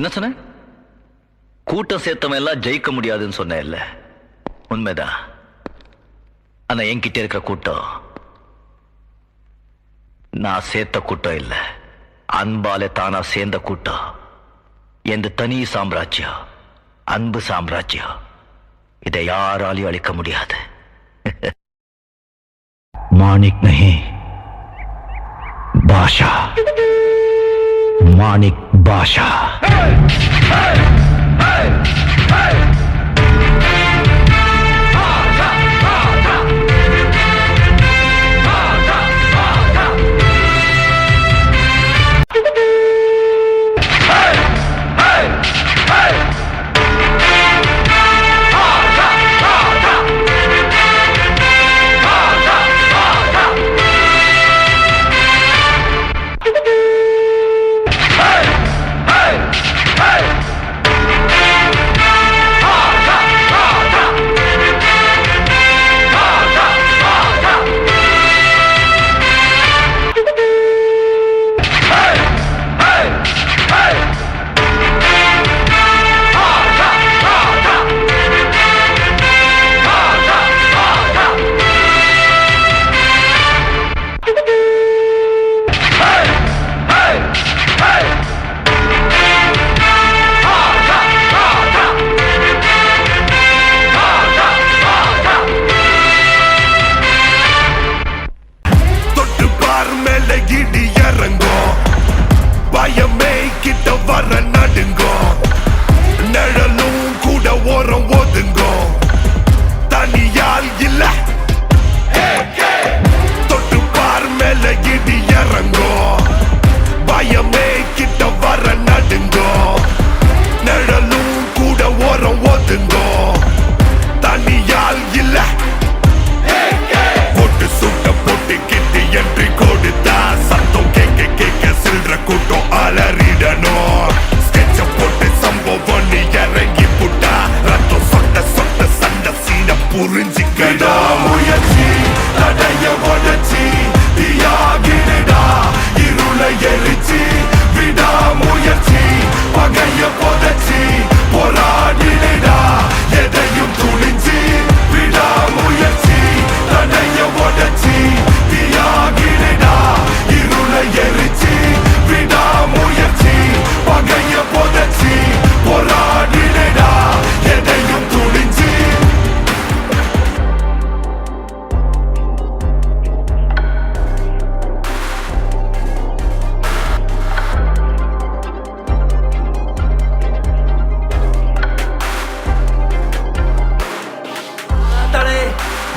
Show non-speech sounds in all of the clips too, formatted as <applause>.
என்ன சொன்ன? கூட்டம் சேர்த்தவன் எல்லாம் ஜெயிக்க முடியாதுன்னு சொன்ன இல்ல உண்மைதான். ஆனா என்கிட்ட இருக்கிற கூட்டம் நான் சேர்த்த கூட்டம் இல்ல. அன்பால தானா சேர்ந்த கூட்டம். எந்த தனி சாம்ராஜ்யம் அன்பு சாம்ராஜ்யம். இதை யாராலையும் அழிக்க முடியாது. <laughs> மாணிக் நஹி பாஷா. మాణిక్ భాష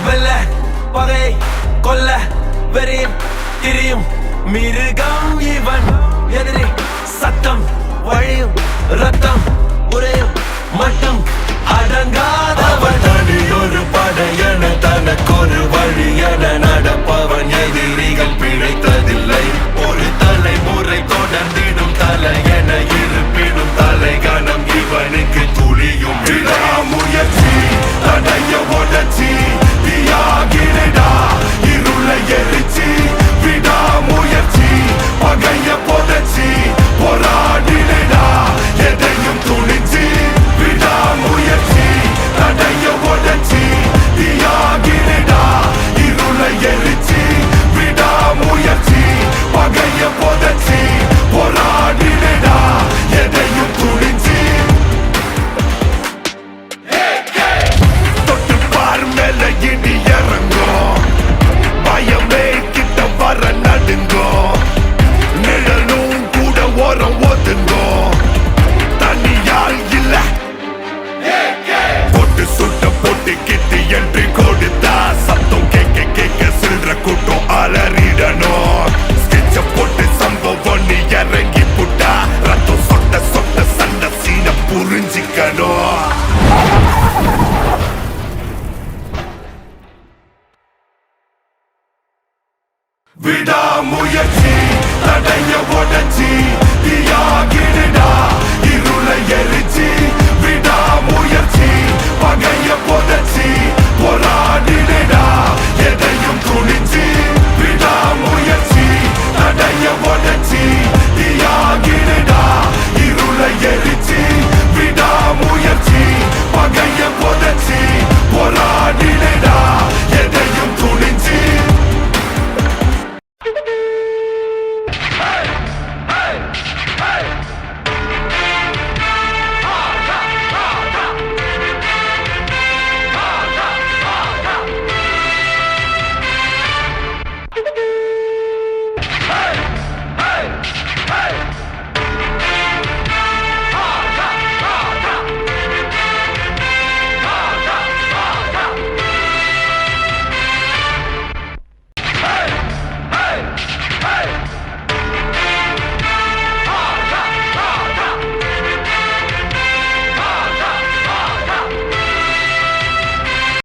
வெல்ல பகை கொல்ல வெறியும் திரியும். மிருகம் இவன். எதிரி சத்தம் வழியும் ரத்தம்.